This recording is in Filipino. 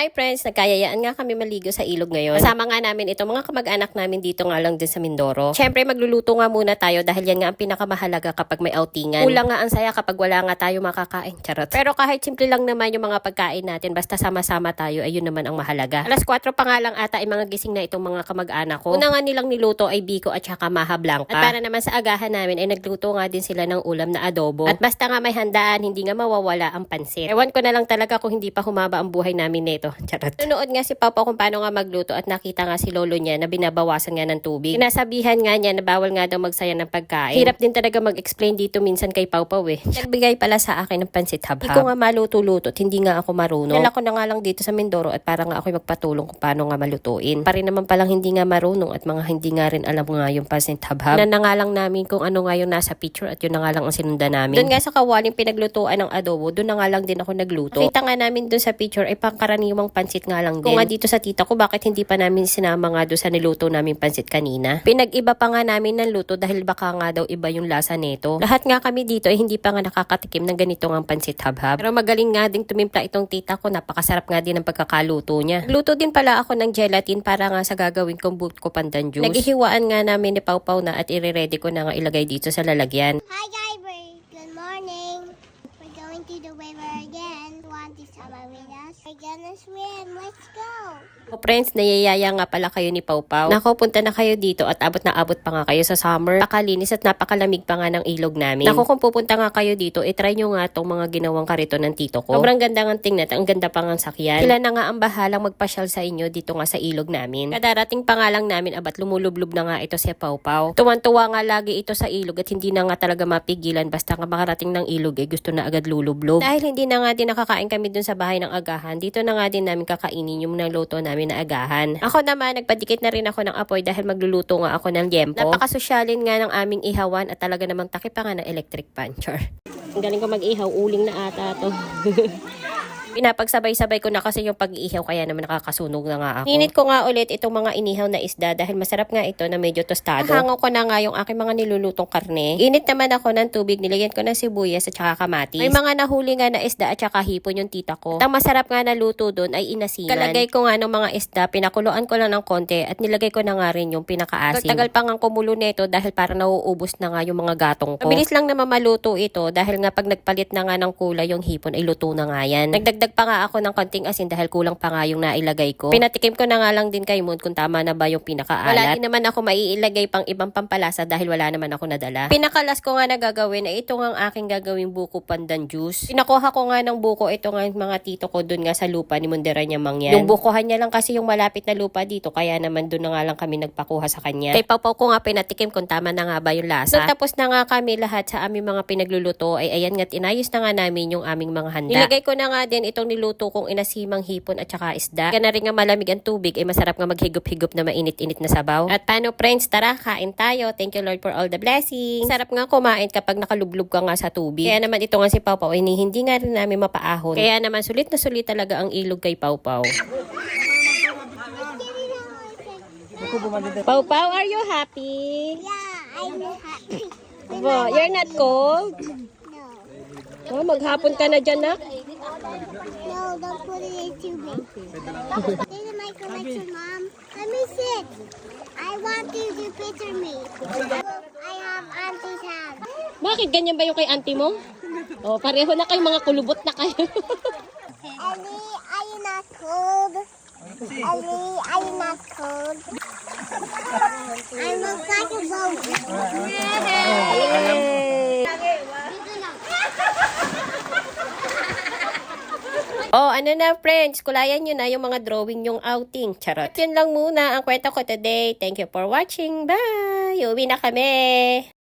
Hi friends, nagkayayaan nga kami maligo sa ilog ngayon. Kasama nga namin itong mga kamag-anak namin dito nga lang din sa Mindoro. Siyempre magluluto nga muna tayo dahil yan nga ang pinakamahalaga kapag may outingan. Kulang nga ang saya kapag wala nga tayo makakain. Charot. Pero kahit simple lang naman yung mga pagkain natin, basta sama-sama tayo, ayun naman ang mahalaga. Alas 4 pa nga lang ata ay mga gising na itong mga kamag-anak ko. Una nga nilang niluto ay biko at saka maha blanca. At para naman sa agahan namin ay nagluto nga din sila ng ulam na adobo. At basta nga may handaan, hindi nga mawawala ang pansit. Ewan ko na lang talaga kung hindi pa humaba ang buhay namin nito. Charot. Nunood nga si Papa kung paano nga magluto at nakita nga si lolo niya na binabawasan nga ng tubig. Sinasabihan nga niya na bawal nga daw magsaya ng pagkain. Hirap din talaga mag-explain dito minsan kay Pau eh. Nagbigay pala sa akin ng pansit habhab. Hindi ko nga maluto-luto hindi nga ako marunong. Kala ko na nga lang dito sa Mindoro at para nga ako magpatulong kung paano nga malutuin. Pa rin naman palang hindi nga marunong at mga hindi nga rin alam nga yung pansit habhab. Na na nga lang namin kung ano nga yung nasa picture at yun na nga lang ang sinundan namin. Doon nga sa kawaling pinaglutuan ng adobo, doon na nga lang din ako nagluto. Kita nga namin doon sa picture ay pangkaraniwang pansit nga lang din. Kung nga dito sa tita ko, bakit hindi pa namin sinama nga doon sa niluto namin pansit kanina? Pinag-iba pa nga namin ng luto dahil baka nga daw iba yung lasa nito. Lahat nga kami dito ay hindi pa nga nakakatikim ng ganito nga pansit habhab. Pero magaling nga ding tumimpla itong tita ko, napakasarap nga din ang pagkakaluto niya. Luto din pala ako ng gelatin para nga sa gagawin kong boot ko pandan juice. Naghihiwaan nga namin ni Pau Pau na at ire-ready ko na nga ilagay dito sa lalagyan. Hi, Guybird. We're. Let's go. O friends, nayayaya nga pala kayo ni Pau Pau. Nako, punta na kayo dito at abot na abot pa nga kayo sa summer. Pakalinis at napakalamig pa nga ng ilog namin. Nako, kung pupunta nga kayo dito, itry nyo nga tong mga ginawang karito ng tito ko. Sobrang ganda nga tingnan ang ganda pa nga sakyan. Sila na nga ang bahalang magpasyal sa inyo dito nga sa ilog namin. Kadarating pa nga lang namin abat lumulublob na nga ito si Pau Pau. Tuwan-tuwa nga lagi ito sa ilog at hindi na nga talaga mapigilan basta nga makarating ng ilog eh gusto na agad lulublob. Dahil hindi na nga din nakakain kami dun sa bahay ng agahan, dito na nga din namin kakainin yung naluto namin na agahan. Ako naman, nagpadikit na rin ako ng apoy dahil magluluto nga ako ng liempo. Napakasosyalin nga ng aming ihawan at talaga namang takip pa nga ng electric pan. Char. Ang galing ko mag-ihaw, uling na ata to. Pinapagsabay-sabay ko na kasi yung pag-iihaw kaya naman nakakasunog na nga ako. Ninit ko nga ulit itong mga inihaw na isda dahil masarap nga ito na medyo tostado. Hango ko na nga yung aking mga nilulutong karne. Init naman ako ng tubig, nilagyan ko ng sibuyas at saka kamatis. May mga nahuli nga na isda at saka hipon yung tita ko. At ang masarap nga na luto doon ay inasinan. Kalagay ko nga ng mga isda, pinakuluan ko lang ng konti at nilagay ko na nga rin yung pinakaasim. Tagal pa nga kumulo nito dahil para nauubos na nga yung mga gatong ko. Mabilis lang naman maluto ito dahil nga pag nagpalit na nga ng kulay yung hipon ay luto na nga yan. Nagdagdag pa nga ako ng konting asin dahil kulang pa nga yung nailagay ko. Pinatikim ko na nga lang din kay Moon kung tama na ba yung pinakaalat. Wala din naman ako maiilagay pang ibang pampalasa dahil wala naman ako nadala. Pinakalas ko nga na gagawin ay ito nga ang aking gagawing buko pandan juice. Pinakuha ko nga ng buko ito nga yung mga tito ko dun nga sa lupa ni Mundera niya mangyan. Yung bukuhan niya lang kasi yung malapit na lupa dito kaya naman dun na nga lang kami nagpakuha sa kanya. Kay Pau ko nga pinatikim kung tama na nga ba yung lasa. Nung tapos na nga kami lahat sa aming mga pinagluluto ay ayan nga inayos na nga namin yung aming mga handa. Nilagay ko na nga din itong niluto kong inasimang hipon at saka isda. Kaya na rin nga malamig ang tubig ay masarap nga maghigop-higop na mainit-init na sabaw. At paano friends, tara kain tayo. Thank you Lord for all the blessings. Sarap nga kumain kapag nakalublog ka nga sa tubig. Kaya naman ito nga si Pau ay hindi nga rin namin mapaahon. Kaya naman sulit na sulit talaga ang ilog kay Pau Pau. Pau are you happy? Yeah, I'm happy. Wow, you're not cold? Oh, maghapon ka na dyan, nak. No, don't put it in too big. This is my collection, Mom. Let me sit. I want you to picture me. I have Auntie's hand. Bakit ganyan ba yung kay auntie mo? Oh, pareho na kayo, mga kulubot na kayo. Ali, are you not cold? Ali, are you not cold? I look like a boat. Oh, ano na friends, kulayan nyo na yung mga drawing yung outing. Charot. At yun lang muna ang kwento ko today. Thank you for watching. Bye! Uwi na kami!